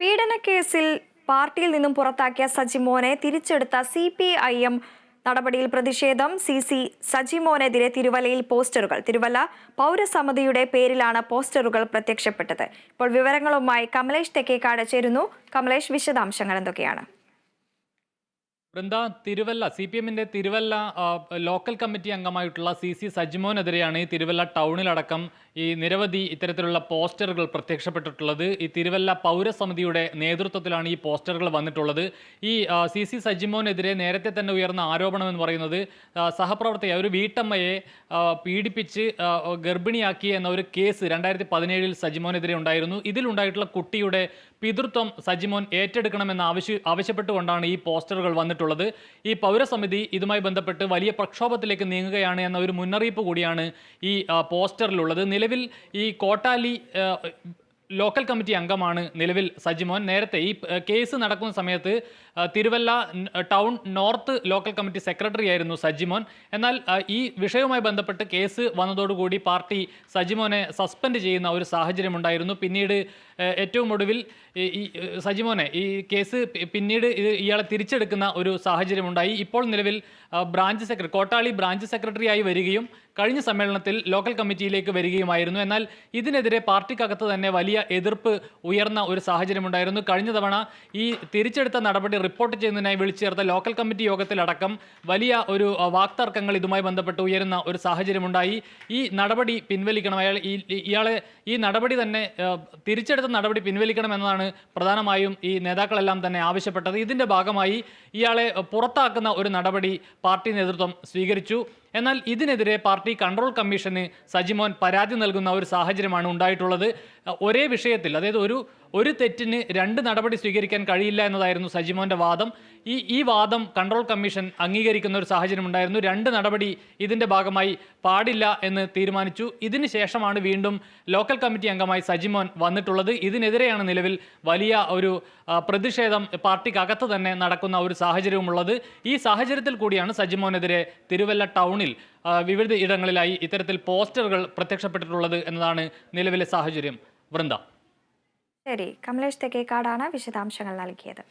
പീഡനക്കേസിൽ പാർട്ടിയിൽ നിന്നും പുറത്താക്കിയ സജിമോനെ തിരിച്ചെടുത്ത സി പി ഐ എം നടപടിയിൽ പ്രതിഷേധം. സി സി സജിമോനെതിരെ തിരുവല്ലയിൽ പോസ്റ്ററുകൾ. തിരുവല്ല പൗരസമിതിയുടെ പേരിലാണ് പോസ്റ്ററുകൾ പ്രത്യക്ഷപ്പെട്ടത്. ഇപ്പോൾ വിവരങ്ങളുമായി കമലേഷ് തെക്കേക്കാട് ചേരുന്നു. കമലേഷ് വിശദാംശങ്ങൾ എന്തൊക്കെയാണ്? വൃന്ദ തിരുവല്ല സി പി എമ്മിന്റെ തിരുവല്ല ലോക്കൽ കമ്മിറ്റി അംഗമായിട്ടുള്ള സി സി സജിമോനെതിരെയാണ് ഈ തിരുവല്ല ടൗണിലടക്കം ഈ നിരവധി ഇത്തരത്തിലുള്ള പോസ്റ്ററുകൾ പ്രത്യക്ഷപ്പെട്ടിട്ടുള്ളത്. ഈ തിരുവല്ല പൗരസമിതിയുടെ നേതൃത്വത്തിലാണ് ഈ പോസ്റ്ററുകൾ വന്നിട്ടുള്ളത്. ഈ സി സി സജിമോനെതിരെ നേരത്തെ തന്നെ ഉയർന്ന ആരോപണം എന്ന് പറയുന്നത് സഹപ്രവർത്തക ഒരു വീട്ടമ്മയെ പീഡിപ്പിച്ച് ഗർഭിണിയാക്കി എന്ന ഒരു കേസ് രണ്ടായിരത്തി പതിനേഴിൽ സജിമോനെതിരെ ഉണ്ടായിരുന്നു. ഇതിലുണ്ടായിട്ടുള്ള കുട്ടിയുടെ പിതൃത്വം സജിമോൻ ഏറ്റെടുക്കണമെന്ന് ആവശ്യ ആവശ്യപ്പെട്ടുകൊണ്ടാണ് ഈ പോസ്റ്ററുകൾ വന്നിട്ടുള്ളത്. ഈ പൗരസമിതി ഇതുമായി ബന്ധപ്പെട്ട് വലിയ പ്രക്ഷോഭത്തിലേക്ക് നീങ്ങുകയാണ് എന്ന ഒരു മുന്നറിയിപ്പ് കൂടിയാണ് ഈ പോസ്റ്ററിലുള്ളത്. നിലവിൽ ഈ കോട്ടാലി ലോക്കൽ കമ്മിറ്റി അംഗമാണ് നിലവിൽ സജിമോൻ. നേരത്തെ ഈ കേസ് നടക്കുന്ന സമയത്ത് Thiruvalla town north local committee secretary ആയിരുന്നു സജിമോൻ. എന്നാൽ ഈ വിഷയവുമായി ബന്ധപ്പെട്ട് കേസ് വന്നതോടുകൂടി പാർട്ടി സജിമോനെ സസ്പെൻഡ് ചെയ്യുന്ന ഒരു സാഹചര്യമുണ്ടായിരുന്നു പിന്നീട് ഏറ്റവും ഒടുവിൽ ഈ- സജിമോനെ ഈ കേസ് പിന്നീട് ഇയാളെ തിരിച്ചെടുക്കുന്ന ഒരു സാഹചര്യമുണ്ടായി ഇപ്പോൾ നിലവിൽ ബ്രാഞ്ച് സെക്രട്ടറി കോട്ടാളി ബ്രാഞ്ച് സെക്രട്ടറിയായി വരികയും കഴിഞ്ഞ സമ്മേളനത്തിൽ ലോക്കൽ കമ്മിറ്റിയിലേക്ക് വരികയുമായിരുന്നു. എന്നാൽ ഇതിനെതിരെ പാർട്ടിക്കകത്ത് തന്നെ വലിയ എതിർപ്പ് ഉയർന്ന ഒരു സാഹചര്യമുണ്ടായിരുന്നു. കഴിഞ്ഞ തവണ ഈ തിരിച്ചെടുത്ത നടപടി റിപ്പോർട്ട് ചെയ്യുന്നതിനായി വിളിച്ചു ചേർത്ത ലോക്കൽ കമ്മിറ്റി യോഗത്തിലടക്കം വലിയ ഒരു വാക്തർക്കങ്ങൾ ഇതുമായി ബന്ധപ്പെട്ട് ഉയരുന്ന ഒരു സാഹചര്യമുണ്ടായി. ഈ നടപടി പിൻവലിക്കണം. അയാൾ ഇയാളെ ഈ നടപടി തന്നെ തിരിച്ചെടുത്ത നടപടി പിൻവലിക്കണം എന്നതാണ് പ്രധാനമായും ഈ നേതാക്കളെല്ലാം തന്നെ ആവശ്യപ്പെട്ടത്. ഇതിന്റെ ഭാഗമായി ഇയാളെ പുറത്താക്കുന്ന ഒരു നടപടി പാർട്ടി നേതൃത്വം സ്വീകരിച്ചു. എന്നാൽ ഇതിനെതിരെ പാർട്ടി കൺട്രോൾ കമ്മീഷന് സജിമോൻ പരാതി നൽകുന്ന ഒരു സാഹചര്യമാണ് ഉണ്ടായിട്ടുള്ളത്. ഒരേ വിഷയത്തിൽ അതായത് ഒരു ഒരു തെറ്റിന് രണ്ട് നടപടി സ്വീകരിക്കാൻ കഴിയില്ല എന്നതായിരുന്നു സജിമോന്റെ വാദം. ഈ ഈ വാദം കൺട്രോൾ കമ്മീഷൻ അംഗീകരിക്കുന്ന ഒരു സാഹചര്യം ഉണ്ടായിരുന്നു. രണ്ട് നടപടി ഇതിന്റെ ഭാഗമായി പാടില്ല എന്ന് തീരുമാനിച്ചു. ഇതിന് ശേഷമാണ് വീണ്ടും ലോക്കൽ കമ്മിറ്റി അംഗമായി സജിമോൻ വന്നിട്ടുള്ളത്. ഇതിനെതിരെയാണ് നിലവിൽ വലിയ ഒരു പ്രതിഷേധം പാർട്ടിക്കകത്ത് തന്നെ നടക്കുന്ന ഒരു സാഹചര്യവുമുള്ളത്. ഈ സാഹചര്യത്തിൽ കൂടിയാണ് സജിമോനെതിരെ തിരുവല്ല ടൗണിൽ വിവിധ ഇടങ്ങളിലായി ഇത്തരത്തിൽ പോസ്റ്ററുകൾ പ്രത്യക്ഷപ്പെട്ടിട്ടുള്ളത് എന്നതാണ് നിലവിലെ സാഹചര്യം. വൃന്ദ. ശരി കമലേഷ് തെക്കേക്കാടാണ് വിശദാംശങ്ങൾ നൽകിയത്.